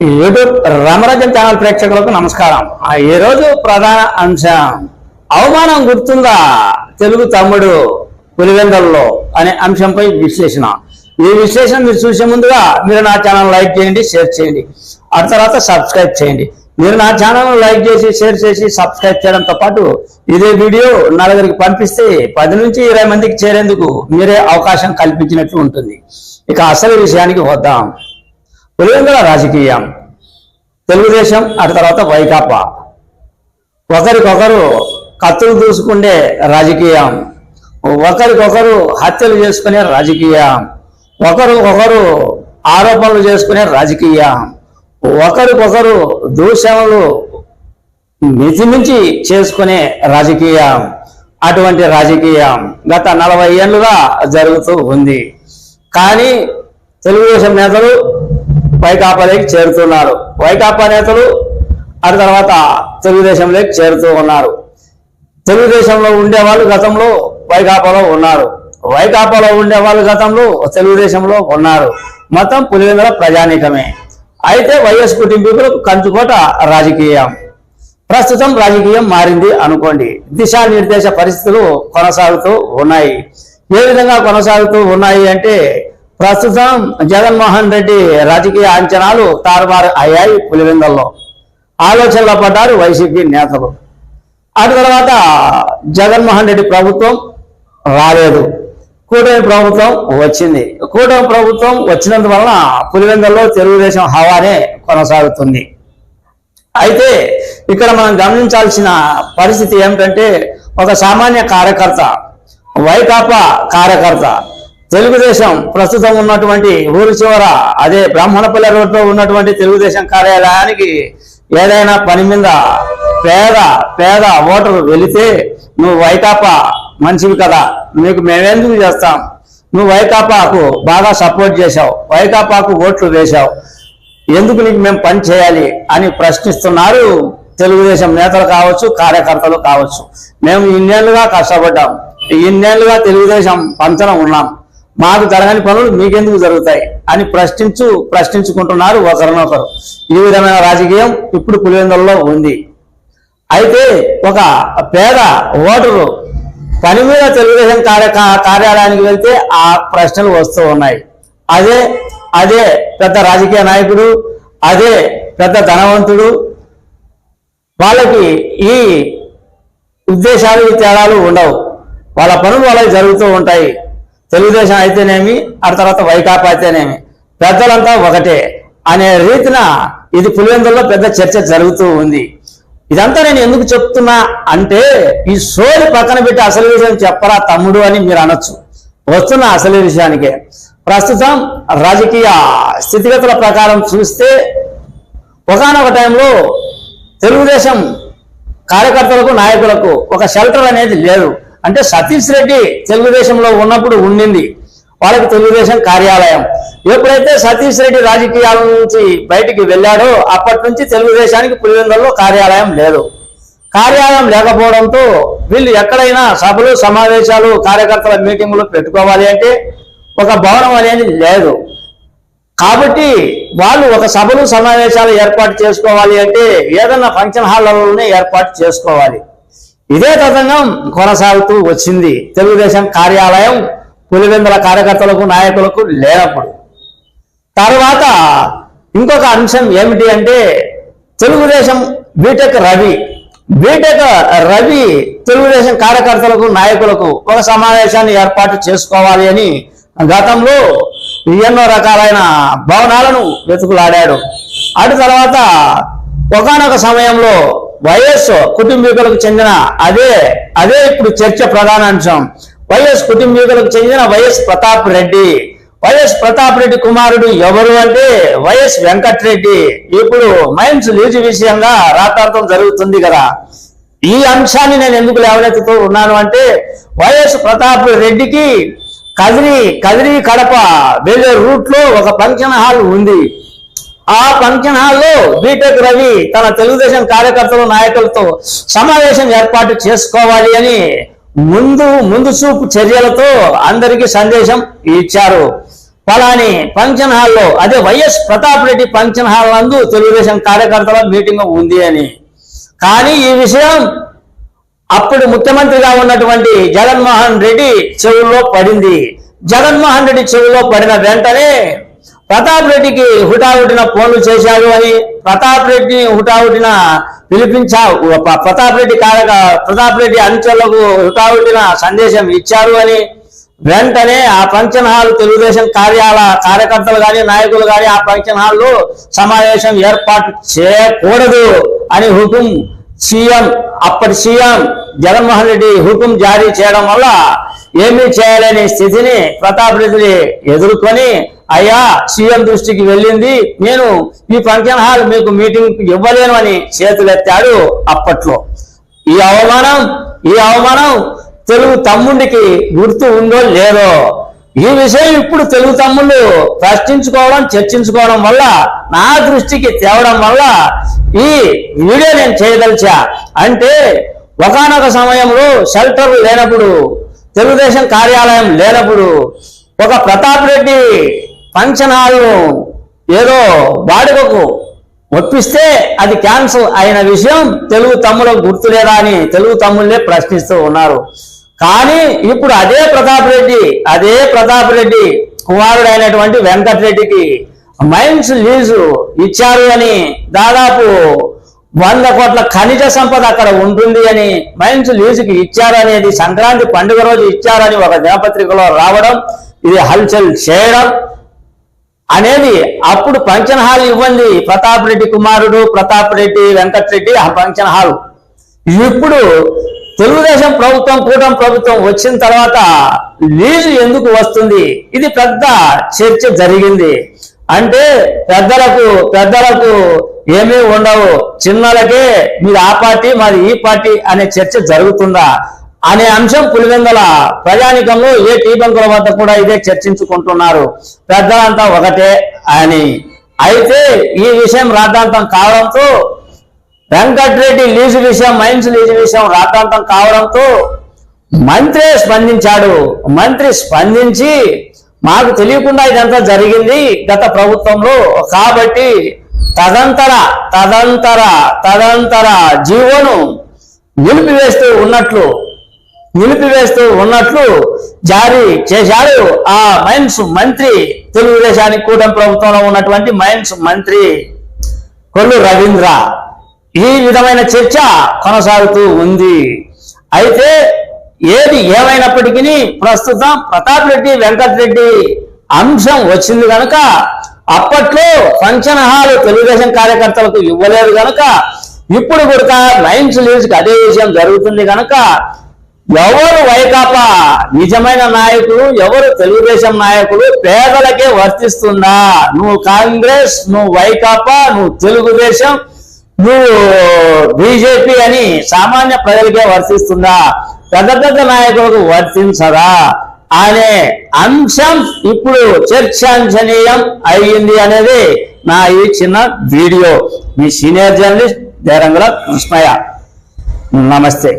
YouTube రమరాజన్ channel ప్రేక్షకులకు నమస్కారం. ఆ ఈ రోజు ప్రధాన అంశం అవమానం గుర్తుందా? తెలుగు తమ్ముడు పులివెందల్లో అనే అంశంపై విశ్లేషణ. ఈ విశ్లేషణ మీరు చూసే ముందుగా మీరు నా ఛానల్ లైక్ చేయండి షేర్ చేయండి. ఆ తర్వాత సబ్స్క్రైబ్ చేయండి. మీరు నా ఛానల్ లైక్ చేసి షేర్ చేసి సబ్స్క్రైబ్ చేయడంతో పాటు ఇదే వీడియో నలుగురికి పంపిస్తే పది నుంచి ఇరవై మందికి చేరేందుకు మీరే అవకాశం కల్పించినట్లు ఉంటుంది. ఇక అసలు విషయానికి వద్దాం. పులివెందుల రాజకీయం. తెలుగుదేశం ఆ తర్వాత వైకాపా. ఒకరికొకరు కత్తులు దూసుకుండే రాజకీయం. ఒకరికొకరు హత్యలు చేసుకునే రాజకీయం. ఒకరు ఒకరు ఆరోపణలు చేసుకునే రాజకీయం. ఒకరికొకరు దూషణలు మితిమించి చేసుకునే రాజకీయం. అటువంటి రాజకీయం గత నలభై ఏళ్ళుగా జరుగుతూ ఉంది. కానీ తెలుగుదేశం నేతలు వైకాపాలోకి చేరుతున్నారు. వైకాపా నేతలు ఆ తర్వాత తెలుగుదేశంలోకి చేరుతూ ఉన్నారు. తెలుగుదేశంలో ఉండేవాళ్ళు గతంలో వైకాపాలో ఉన్నారు. వైకాపాలో ఉండేవాళ్ళు గతంలో తెలుగుదేశంలో ఉన్నారు. మొత్తం పులివెందుల ప్రజానీకమే. అయితే వైఎస్ కుటుంబీకులకు కంచుకోట రాజకీయం. ప్రస్తుతం రాజకీయం మారింది అనుకోండి. దిశానిర్దేశ పరిస్థితులు కొనసాగుతూ ఉన్నాయి. ఏ విధంగా కొనసాగుతూ ఉన్నాయి అంటే ప్రస్తుతం జగన్మోహన్ రెడ్డి రాజకీయ అంచనాలు తారుమారు అయ్యాయి పులివెందల్లో. ఆలోచనలో పడ్డారు వైసీపీ నేతలు. ఆ తర్వాత జగన్మోహన్ రెడ్డి ప్రభుత్వం రాలేదు. కూటమి ప్రభుత్వం వచ్చింది. కూటమి ప్రభుత్వం వచ్చినందువలన పులివెందుల్లో తెలుగుదేశం హవానే కొనసాగుతుంది. అయితే ఇక్కడ మనం గమనించాల్సిన పరిస్థితి ఏమిటంటే ఒక సామాన్య కార్యకర్త వైకాపా కార్యకర్త తెలుగుదేశం ప్రస్తుతం ఉన్నటువంటి ఊరు చివర అదే బ్రాహ్మణపల్లి రోడ్లో ఉన్నటువంటి తెలుగుదేశం కార్యాలయానికి ఏదైనా పని మీద పేద పేద ఓటరు వెళితే నువ్వు వైకాపా మనిషివి కదా. నీకు మేమెందుకు చేస్తాం? నువ్వు వైకాపాకు బాగా సపోర్ట్ చేశావు. వైకాపాకు ఓట్లు వేశావు. ఎందుకు నీకు మేము పని చేయాలి అని ప్రశ్నిస్తున్నారు తెలుగుదేశం నేతలు కావచ్చు కార్యకర్తలు కావచ్చు. మేము ఇన్నేళ్ళుగా కష్టపడ్డాం. ఇన్నేళ్ళుగా తెలుగుదేశం పంచన ఉన్నాం. మాకు జరగని పనులు మీకెందుకు జరుగుతాయి అని ప్రశ్నించు ప్రశ్నించుకుంటున్నారు ఒకరినొకరు. ఈ విధమైన రాజకీయం ఇప్పుడు పులివెందులలో ఉంది. అయితే ఒక పేద ఓటరు పని మీద తెలుగుదేశం కార్య కార్యాలయానికి వెళ్తే ఆ ప్రశ్నలు వస్తూ ఉన్నాయి. అదే అదే పెద్ద రాజకీయ నాయకుడు అదే పెద్ద ధనవంతుడు వాళ్ళకి ఈ ఉద్దేశాలు తేడాలు ఉండవు. వాళ్ళ పనులు వాళ్ళకి జరుగుతూ ఉంటాయి. తెలుగుదేశం అయితేనేమి ఆ తర్వాత వైకాపా అయితేనేమి. పెద్దలంతా ఒకటే అనే రీతిన ఇది పులివెందుల్లో పెద్ద చర్చ జరుగుతూ ఉంది. ఇదంతా నేను ఎందుకు చెప్తున్నా అంటే ఈ సోది పక్కన పెట్టి అసలు విషయం చెప్పరా తమ్ముడు అని మీరు అనొచ్చు. వస్తున్న అసలు విషయానికే. ప్రస్తుతం రాజకీయ స్థితిగతుల ప్రకారం చూస్తే ఒకనొక టైంలో తెలుగుదేశం కార్యకర్తలకు నాయకులకు ఒక షెల్టర్ అనేది లేదు. అంటే సతీష్ రెడ్డి తెలుగుదేశంలో ఉన్నప్పుడు ఉండింది. వాళ్ళకి తెలుగుదేశం కార్యాలయం. ఎప్పుడైతే సతీష్ రెడ్డి రాజకీయాల నుంచి బయటికి వెళ్ళాడో అప్పటి నుంచి తెలుగుదేశానికి పులివెందుల్లో కార్యాలయం లేదు. కార్యాలయం లేకపోవడంతో వీళ్ళు ఎక్కడైనా సభలు సమావేశాలు కార్యకర్తల మీటింగులు పెట్టుకోవాలి అంటే ఒక భవనం అనేది లేదు. కాబట్టి వాళ్ళు ఒక సభలు సమావేశాలు ఏర్పాటు చేసుకోవాలి అంటే ఏదన్నా ఫంక్షన్ హాల్లోనే ఏర్పాటు చేసుకోవాలి. ఇదే తతంగం కొనసాగుతూ వచ్చింది. తెలుగుదేశం కార్యాలయం పులివెందుల కార్యకర్తలకు నాయకులకు లేనప్పుడు. తర్వాత ఇంకొక అంశం ఏమిటి అంటే Telugu Desam B Tech Ravi. B Tech Ravi Telugu Desam కార్యకర్తలకు నాయకులకు ఒక సమావేశాన్ని ఏర్పాటు చేసుకోవాలి అని గతంలో ఎన్నో రకాలైన భవనాలను వెతుకులాడాడు. అటు తర్వాత ఒకనొక సమయంలో వైఎస్ కుటుంబీకులకు చెందిన అదే అదే ఇప్పుడు చర్చ ప్రధాన అంశం. వైఎస్ కుటుంబీకులకు చెందిన వైఎస్ ప్రతాప్ రెడ్డి. వైఎస్ ప్రతాప్ రెడ్డి కుమారుడు ఎవరు అంటే వైఎస్ వెంకట్రెడ్డి. ఇప్పుడు మైన్స్ లీజు విషయంగా రాతార్థం జరుగుతుంది కదా. ఈ అంశాన్ని నేను ఎందుకు లేవనెత్తుతూ ఉన్నాను అంటే వైఎస్ ప్రతాప్ రెడ్డికి కదిరి కదిరి కడప వెళ్ళే రూట్లో ఒక ఫంక్షన్ హాల్ ఉంది. ఆ ఫంక్షన్ హాల్లో బీటెక్ రవి తన తెలుగుదేశం కార్యకర్తలు నాయకులతో సమావేశం ఏర్పాటు చేసుకోవాలి అని ముందు ముందు చూపు చర్యలతో అందరికీ సందేశం ఇచ్చారు. పలాని ఫంక్షన్ హాల్లో అదే YS Pratap Reddy function hall నందు తెలుగుదేశం కార్యకర్తల మీటింగ్ ఉంది అని. కానీ ఈ విషయం అప్పుడు ముఖ్యమంత్రిగా ఉన్నటువంటి జగన్మోహన్ రెడ్డి చెవుల్లో పడింది. జగన్మోహన్ రెడ్డి చెవుల్లో పడిన వెంటనే ప్రతాప్ రెడ్డికి హుటాహుటిన ఫోన్లు చేశారు అని ప్రతాప్ రెడ్డిని హుటాహుటిన పిలిపించా ప్రతాప్ రెడ్డి కార్య ప్రతాప్ రెడ్డి అనుచరులకు హుటాహుటిన సందేశం ఇచ్చారు అని వెంటనే ఆ ఫంక్షన్ హాల్ తెలుగుదేశం కార్యాల కార్యకర్తలు కానీ నాయకులు కానీ ఆ ఫంక్షన్ హాల్లో సమావేశం ఏర్పాటు చేయకూడదు అని హుకుం సీఎం అప్పటి సీఎం జగన్మోహన్ రెడ్డి హుకుం జారీ చేయడం వల్ల ఏమీ చేయలేని స్థితిని ప్రతాపరెడ్డి ఎదుర్కొని అయ్యా సీఎం దృష్టికి వెళ్ళింది నేను ఈ ఫంక్షన్ హాల్ మీకు మీటింగ్ ఇవ్వలేను అని చేతులెత్తాడు అప్పట్లో. ఈ అవమానం ఈ అవమానం తెలుగు తమ్ముడికి గుర్తు ఉందో లేదో? ఈ విషయం ఇప్పుడు తెలుగు తమ్ముళ్ళు ప్రశ్నించుకోవడం చర్చించుకోవడం వల్ల నా దృష్టికి తేవడం వల్ల ఈ వీడియో నేను చేయదలిచా? అంటే ఒకానొక సమయంలో షెల్టర్ లేనప్పుడు తెలుగుదేశం కార్యాలయం లేనప్పుడు ఒక ప్రతాప్ రెడ్డి ఫంక్షన్ హాల్ను ఏదో వాడుకకు ఒప్పిస్తే అది క్యాన్సిల్ అయిన విషయం తెలుగు తమ్ములకు గుర్తులేదా అని తెలుగు తమ్ముళ్ళే ప్రశ్నిస్తూ ఉన్నారు. కానీ ఇప్పుడు అదే ప్రతాప్ రెడ్డి అదే ప్రతాప్ రెడ్డి కుమారుడు అయినటువంటి వెంకటరెడ్డికి మైన్స్ లీజు ఇచ్చారు అని దాదాపు వంద కోట్ల ఖనిజ సంపద అక్కడ ఉంటుంది అని మైన్స్ లీజుకి ఇచ్చారనేది సంక్రాంతి పండుగ రోజు ఇచ్చారని ఒక దినపత్రికలో రావడం ఇది హల్చల్ చేయడం అనేది అప్పుడు ఫంక్షన్ హాల్ ఇవ్వండి. ప్రతాప్ రెడ్డి కుమారుడు ప్రతాప్ రెడ్డి వెంకటరెడ్డి ఆ ఫంక్షన్ హాల్ ఇప్పుడు తెలుగుదేశం ప్రభుత్వం కూటమి ప్రభుత్వం వచ్చిన తర్వాత లీజు ఎందుకు వస్తుంది? ఇది పెద్ద చర్చ జరిగింది. అంటే పెద్దలకు పెద్దలకు ఏమీ ఉండవు. చిన్నలకే మీరు ఆ పార్టీ మాది ఈ పార్టీ అనే చర్చ జరుగుతుందా? అనే అంశం పులివెందల ప్రజానికంలో ఏ టీ బంకుల వద్ద కూడా ఇదే చర్చించుకుంటున్నారు. పెద్దలంతా ఒకటే అని. అయితే ఈ విషయం రాద్ధాంతం కావడంతో వెంకట్రెడ్డి లీజు విషయం మైన్స్ లీజు విషయం రాద్ధాంతం కావడంతో మంత్రి స్పందించాడు. మంత్రి స్పందించి మాకు తెలియకుండా ఇదంతా జరిగింది గత ప్రభుత్వంలో. కాబట్టి తదంతర తదంతర తదంతర జీవోను నిలిపివేస్తూ ఉన్నట్లు నిలిపివేస్తూ ఉన్నట్లు జారీ చేశాడు ఆ మైన్స్ మంత్రి. తెలుగుదేశానికి కూటమి ప్రభుత్వంలో ఉన్నటువంటి మైన్స్ మంత్రి కొల్లు రవీంద్ర. ఈ విధమైన చర్చ కొనసాగుతూ ఉంది. అయితే ఏది ఏమైనప్పటికీ ప్రస్తుతం ప్రతాప్ రెడ్డి వెంకట్ రెడ్డి అంశం వచ్చింది కనుక అప్పట్లో ఫంక్షన్ హాల్ తెలుగుదేశం కార్యకర్తలకు ఇవ్వలేదు కనుక ఇప్పుడు కూడా లైన్స్ లీజ్కి అదే విషయం జరుగుతుంది కనుక ఎవరు వైకాపా నిజమైన నాయకులు ఎవరు తెలుగుదేశం నాయకులు పేదలకే వర్తిస్తుందా? నువ్వు కాంగ్రెస్ నువ్వు వైకాపా నువ్వు తెలుగుదేశం నువ్వు బీజేపీ అని సామాన్య ప్రజలకే వర్తిస్తుందా? పెద్ద పెద్ద నాయకులకు వర్తించదా? అనే అంశం ఇప్పుడు చర్చాంశనీయం అయ్యింది అనేది నా ఈ చిన్న వీడియో. మీ సీనియర్ జర్నలిస్ట్ దేరంగుల కృష్ణయ్య. నమస్తే.